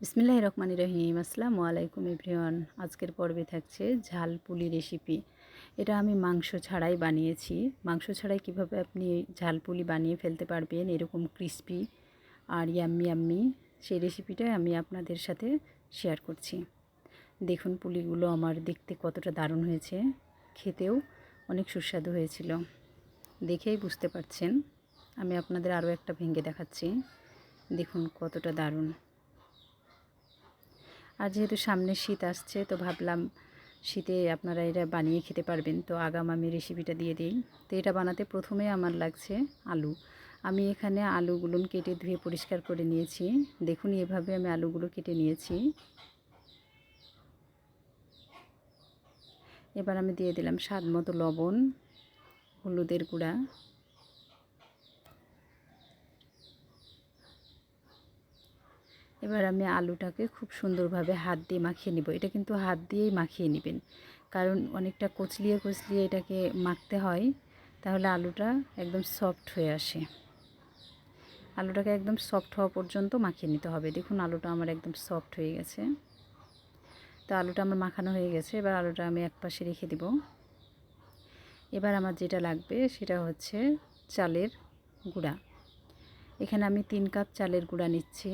বিসমিল্লাহ রহমান রহিম। আসসালামু আলাইকুম এভরিওয়ান। আজকের পর্বে থাকছে ঝাল পুলি রেসিপি। এটা আমি মাংস ছাড়াই বানিয়েছি। মাংস ছাড়াই কীভাবে আপনি ঝাল পুলি বানিয়ে ফেলতে পারবেন, এরকম ক্রিস্পি আর ইয়াম্মি আম্মি সেই রেসিপিটাই আমি আপনাদের সাথে শেয়ার করছি। দেখুন পুলিগুলো আমার দেখতে কতটা দারুণ হয়েছে। খেতেও অনেক সুস্বাদু হয়েছিল। দেখেই বুঝতে পারছেন। আমি আপনাদের আরও একটা ভেঙে দেখাচ্ছি। দেখুন কতটা দারুণ। আর যেহেতু সামনে শীত আসছে, তো ভাবলাম শীতে আপনারা এটা বানিয়ে খেতে পারবেন। তো আগাম আমি রেসিপিটা দিয়ে দিই। তো এটা বানাতে প্রথমে আমার লাগছে আলু। আমি এখানে আলুগুলো কেটে ধুয়ে পরিষ্কার করে নিয়েছি। দেখুন, এভাবে আমি আলুগুলো কেটে নিয়েছি। এবার আমি দিয়ে দিলাম স্বাদ মতো লবণ, হলুদের গুঁড়া। এবার আমি আলুটাকে খুব সুন্দরভাবে হাত দিয়ে মাখিয়ে নিব। এটা কিন্তু হাত দিয়েই মাখিয়ে নেবেন। কারণ অনেকটা কচলিয়ে কচলিয়ে এটাকে মাখতে হয়, তাহলে আলুটা একদম সফট হয়ে আসে। আলুটাকে একদম সফট হওয়া পর্যন্ত মাখিয়ে নিতে হবে। দেখুন, আলুটা আমার একদম সফট হয়ে গেছে। তো আলুটা আমার মাখানো হয়ে গেছে। এবার আলুটা আমি এক পাশে রেখে দিব। এবার আমার যেটা লাগবে সেটা হচ্ছে চালের গুঁড়া। এখানে আমি তিন কাপ চালের গুঁড়া নিচ্ছি।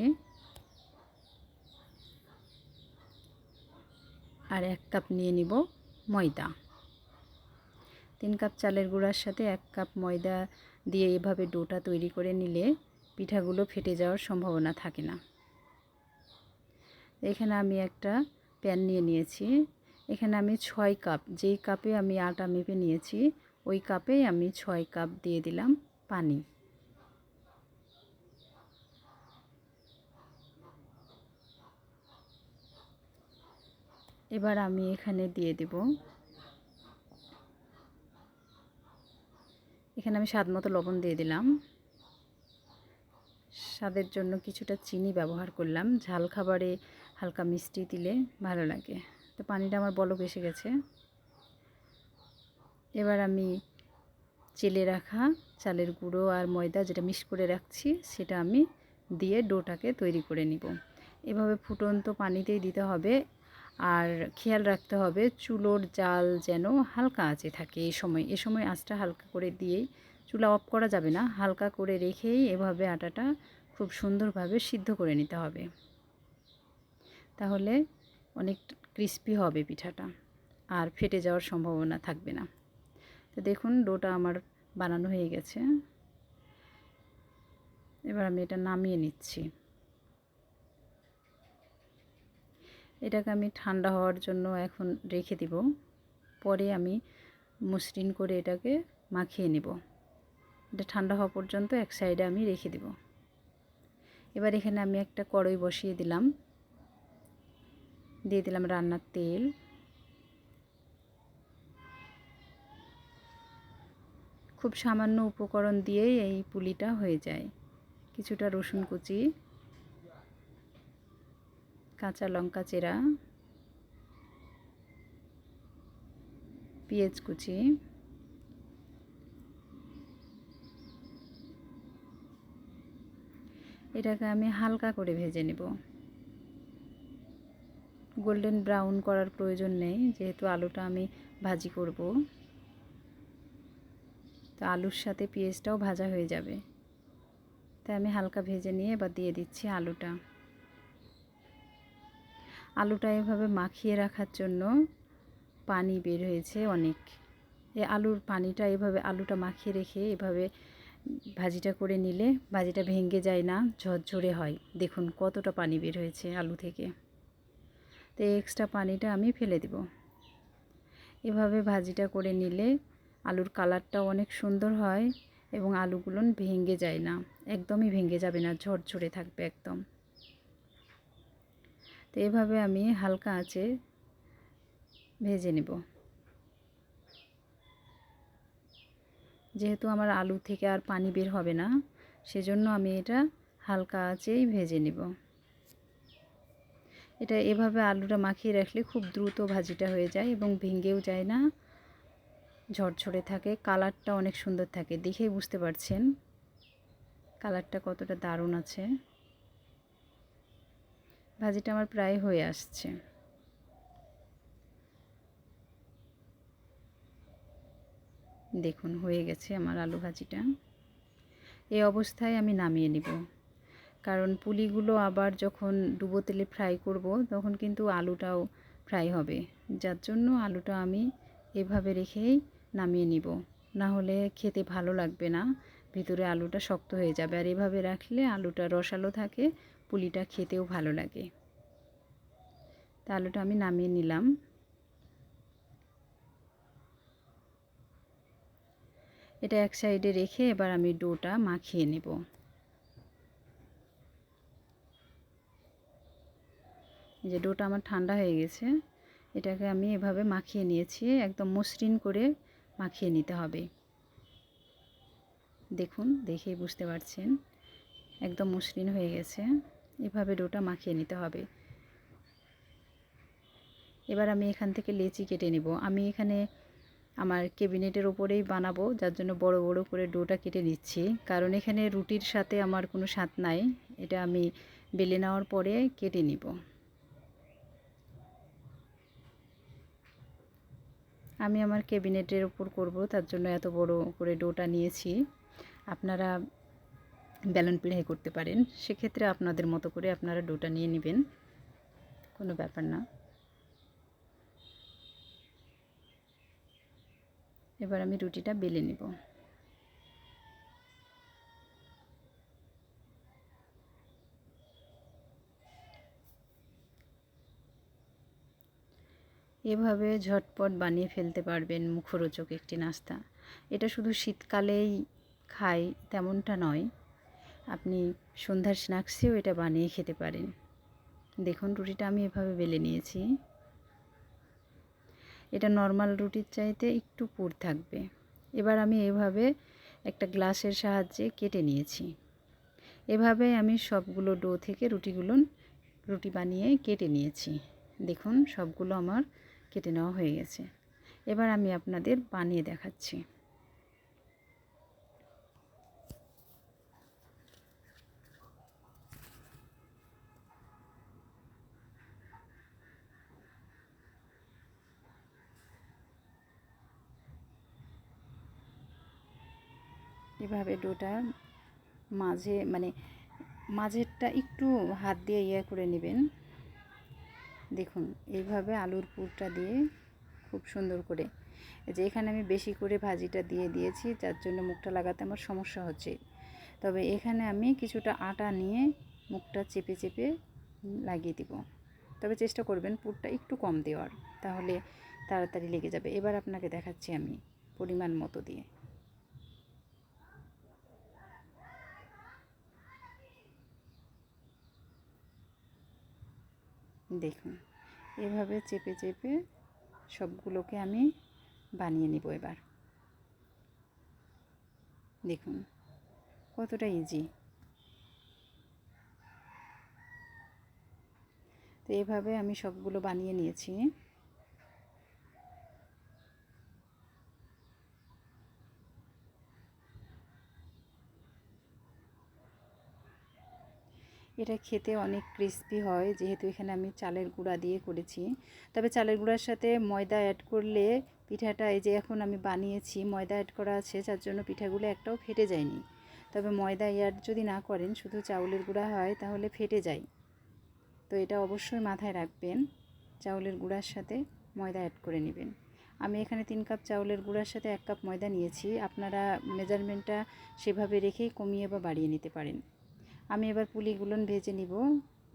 আর এক কাপ নিয়ে নিব ময়দা। তিন কাপ চালের গুঁড়ার সাথে এক কাপ ময়দা দিয়ে এভাবে ডোটা তৈরি করে নিলে পিঠাগুলো ফেটে যাওয়ার সম্ভাবনা থাকে না। এখানে আমি একটা প্যান নিয়ে নিয়েছি। এখানে আমি ছয় কাপ, যেই কাপে আমি আটা মেপে নিয়েছি, ওই কাপেই আমি ছয় কাপ দিয়ে দিলাম পানি। এবার আমি এখানে দিয়ে দেব। এখানে আমি স্বাদ মতো লবণ দিয়ে দিলাম। স্বাদের জন্য কিছুটা চিনি ব্যবহার করলাম। ঝাল খাবারে হালকা মিষ্টি দিলে ভালো লাগে। তো পানিটা আমার বলক এসে গেছে। এবার আমি চেলে রাখা চালের গুঁড়ো আর ময়দা যেটা মিক্স করে রাখছি, সেটা আমি দিয়ে ডোটাকে তৈরি করে নিব। এভাবে ফুটন্ত পানিতেই দিতে হবে। আর খেয়াল রাখতে হবে চুলোর জাল যেন হালকা আঁচে থাকে এই সময়। এ সময় আঁচটা হালকা করে দিয়েই চুলা অফ করা যাবে না। হালকা করে রেখেই এভাবে আটাটা খুব সুন্দরভাবে সিদ্ধ করে নিতে হবে। তাহলে অনেক ক্রিস্পি হবে পিঠাটা আর ফেটে যাওয়ার সম্ভাবনা থাকবে না। তো দেখুন ডোটা আমার বানানো হয়ে গেছে। এবার আমি এটা নামিয়ে নিচ্ছি। এটাকে আমি ঠান্ডা হওয়ার জন্য এখন রেখে দিব। পরে আমি মসৃণ করে এটাকে মাখিয়ে নেব। এটা ঠান্ডা হওয়া পর্যন্ত এক সাইডে আমি রেখে দিব। এবার এখানে আমি একটা কড়াই বসিয়ে দিলাম। দিয়ে দিলাম রান্নার তেল। খুব সামান্য উপকরণ দিয়েই এই পুলিটা হয়ে যায়। কিছুটা রসুন কুচি। কাঁচা লঙ্কা চেরা, পেঁয়াজ কুচি, এটাকে আমি হালকা করে ভেজে নেব। গোল্ডেন ব্রাউন করার প্রয়োজন নেই, যেহেতু আলুটা আমি ভাজি করব। তো আলুর সাথে পেঁয়াজটাও ভাজা হয়ে যাবে। তাই আমি হালকা ভেজে নিয়ে এবার দিয়ে দিচ্ছি আলুটা। আলুটা এভাবে মাখিয়ে রাখার জন্য পানি বের হয়েছে অনেক। এ আলুর পানিটা এভাবে আলুটা মাখিয়ে রেখে এভাবে ভাজিটা করে নিলে ভাজিটা ভেঙে যায় না, ঝরঝরে হয়। দেখুন কতটা পানি বের হয়েছে আলু থেকে। তো এক্সট্রা পানিটা আমি ফেলে দেব। এভাবে ভাজিটা করে নিলে আলুর কালারটাও অনেক সুন্দর হয় এবং আলুগুলো ভেঙে যায় না, একদমই ভেঙে যাবে না, ঝরঝরে থাকবে একদম। তো এভাবে আমি হালকা আঁচে ভেজে নেব। যেহেতু আমার আলু থেকে আর পানি বের হবে না, সেজন্য আমি এটা হালকা আঁচেই ভেজে নেব। এটা এভাবে আলুটা মাখিয়ে রাখলে খুব দ্রুত ভাজিটা হয়ে যায় এবং ভেঙেও যায় না, ঝরঝরে থাকে, কালারটা অনেক সুন্দর থাকে, দেখেই বুঝতে পারছেন কালারটা কতটা দারুণ আছে। ভাজিটা আমার প্রায় হয়ে আসছে। দেখুন, হয়ে গেছে আমার আলু ভাজিটা। এই অবস্থায় আমি নামিয়ে নিব। কারণ পুলিগুলো আবার যখন ডুবো তেলে ফ্রাই করব, তখন কিন্তু আলুটাও ফ্রাই হবে। যার জন্য আলুটা আমি এভাবে রেখেই নামিয়ে নিব। না হলে খেতে ভালো লাগবে না। ভিতরে আলুটা শক্ত হয়ে যাবে। আর এভাবে রাখলে আলুটা রসালো থাকে পুলিটা খেতেও ভালো লাগে। তা আলুটা আমি নামিয়ে নিলাম। এটা এক সাইডে রেখে এবার আমি ডোটা মাখিয়ে নেব। যে ডোটা আমার ঠান্ডা হয়ে গেছে, এটাকে আমি এভাবে মাখিয়ে নিয়েছি, একদম মসৃণ করে মাখিয়ে নিতে হবে। দেখুন, দেখেই বুঝতে পারছেন, একদম মসৃণ হয়ে গেছে। এভাবে ডোটা মাখিয়ে নিতে হবে। এবার আমি এখান থেকে লেচি কেটে নেব। আমি এখানে আমার কেবিনেটের ওপরেই বানাবো, যার জন্য বড় বড় করে ডোটা কেটে নিচ্ছি। কারণ এখানে রুটির সাথে আমার কোনো স্বাদ নাই। এটা আমি বেলে নেওয়ার পরে কেটে নিব। আমি আমার কেবিনেটের ওপর করব, তার জন্য এত বড় করে ডোটা নিয়েছি। আপনারা ব্যালন পিড়াই করতে পারেন, সেক্ষেত্রে আপনাদের মতো করে আপনারা ডোটা নিয়ে নেবেন। কোনো ব্যাপার না। এবার আমি রুটিটা বেলে নেব। এভাবে ঝটপট বানিয়ে ফেলতে পারবেন মুখরোচক একটি নাস্তা। এটা শুধু শীতকালেই খাই তেমনটা নয় আপনি সন্ধ্যার স্ন্যাক্সেও এটা বানিয়ে খেতে পারেন। দেখুন, রুটিটা আমি এভাবে বেলে নিয়েছি। এটা নর্মাল রুটির চাইতে একটু পুর থাকবে। এবার আমি এভাবে একটা গ্লাসের সাহায্যে কেটে নিয়েছি। এভাবে আমি সবগুলো ডো থেকে রুটিগুলো, রুটি বানিয়ে কেটে নিয়েছি। দেখুন, সবগুলো আমার কেটে নেওয়া হয়ে গেছে। এবার আমি আপনাদের বানিয়ে দেখাচ্ছি। এভাবে ডোটা মাঝে মানে মাঝেরটা একটু হাত দিয়ে ইয়ে করে নেবেন। দেখুন, এইভাবে আলুর পুরটা দিয়ে খুব সুন্দর করে। যে এখানে আমি বেশি করে ভাজিটা দিয়ে দিয়েছি, যার জন্য মুখটা লাগাতে আমার সমস্যা হচ্ছে। তবে এখানে আমি কিছুটা আটা নিয়ে মুখটা চেপে চেপে লাগিয়ে দিব। তবে চেষ্টা করবেন পুরটা একটু কম দেওয়ার, তাহলে তাড়াতাড়ি লেগে যাবে। এবার আপনাকে দেখাচ্ছি আমি পরিমাণ মতো দিয়ে। দেখুন, এভাবে চেপে চেপে সবগুলোকে আমি বানিয়ে নিব এবার। দেখুন, কতটা ইজি তো এভাবে আমি সবগুলো বানিয়ে নিয়েছি। এটা খেতে অনেক ক্রিস্পি হয়, যেহেতু এখানে আমি চালের গুঁড়া দিয়ে করেছি। তবে চালের গুঁড়ার সাথে ময়দা অ্যাড করলে পিঠাটা, এই যে এখন আমি বানিয়েছি, ময়দা অ্যাড করা আছে, যার জন্য পিঠাগুলো একটাও ফেটে যায়নি। তবে ময়দা অ্যাড যদি না করেন, শুধু চাউলের গুঁড়া হয়, তাহলে ফেটে যায়। তো এটা অবশ্যই মাথায় রাখবেন, চাউলের গুঁড়ার সাথে ময়দা অ্যাড করে নেবেন। আমি এখানে তিন কাপ চাউলের গুঁড়ার সাথে এক কাপ ময়দা নিয়েছি। আপনারা মেজারমেন্টটা সেভাবে রেখেই কমিয়ে বা বাড়িয়ে নিতে পারেন। আমি এবার পুলিগুলো ভেজে নিব।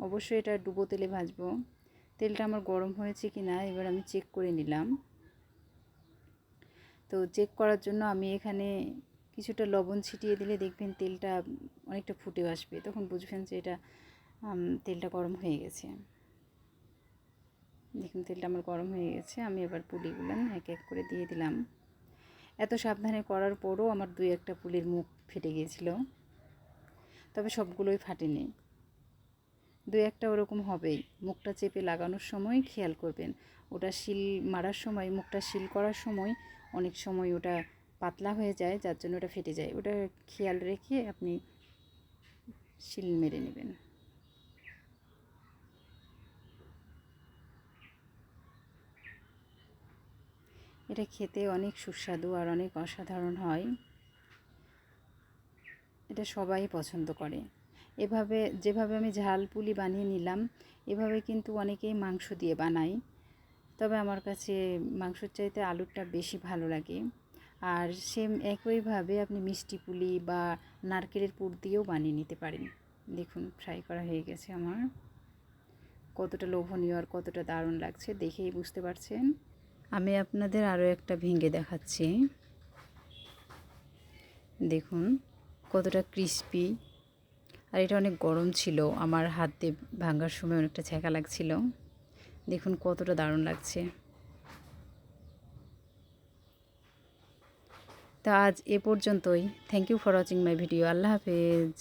অবশ্যই এটা ডুবো তেলে ভাজবো। তেলটা আমার গরম হয়েছে কি না এবার আমি চেক করে নিলাম। তো চেক করার জন্য আমি এখানে কিছুটা লবণ ছিটিয়ে দিলে দেখবেন তেলটা অনেকটা ফুটে আসবে। তখন বুঝবেন যে এটা তেলটা গরম হয়ে গেছে। দেখুন তেলটা আমার গরম হয়ে গেছে। আমি এবার পুলিগুলো এক এক করে দিয়ে দিলাম। এত সাবধানে করার পরও আমার দুই একটা পুলির মুখ ফেটে গিয়েছিল তবে সবগুলোই ফাটেনি। দু একটা ওরকম হবেই। মুখটা চেপে লাগানোর সময় খেয়াল করবেন। ওটা শিল মারার সময়, মুখটা শিল করার সময় অনেক সময় ওটা পাতলা হয়ে যায়, যার জন্য ওটা ফেটে যায়। ওটা খেয়াল রেখে আপনি শিল মেরে নেবেন। এটা খেতে অনেক সুস্বাদু আর অনেক অসাধারণ হয়। এটা সবাই পছন্দ করে। এভাবে যেভাবে আমি ঝাল পুলি বানিয়ে নিলাম, এভাবে কিন্তু অনেকেই মাংস দিয়ে বানায়। তবে আমার কাছে মাংসর চাইতে আলুরটা বেশি ভালো লাগে। আর সেম একইভাবে আপনি মিষ্টি পুলি বা নারকেলের পুর দিয়েও বানিয়ে নিতে পারেন। দেখুন ফ্রাই করা হয়ে গেছে আমার। কতটা লোভনীয় আর কতটা দারুণ লাগছে, দেখেই বুঝতে পারছেন। আমি আপনাদের আরও একটা ভেঙে দেখাচ্ছি। দেখুন কতটা ক্রিস্পি আর এটা অনেক গরম ছিল, আমার হাত দিয়ে ভাঙার সময় অনেকটা ছ্যাঁকা লাগছিল। দেখুন কতটা দারুণ লাগছে। তা আজ এ পর্যন্তই। Thank you for watching my video আল্লাহ হাফেজ।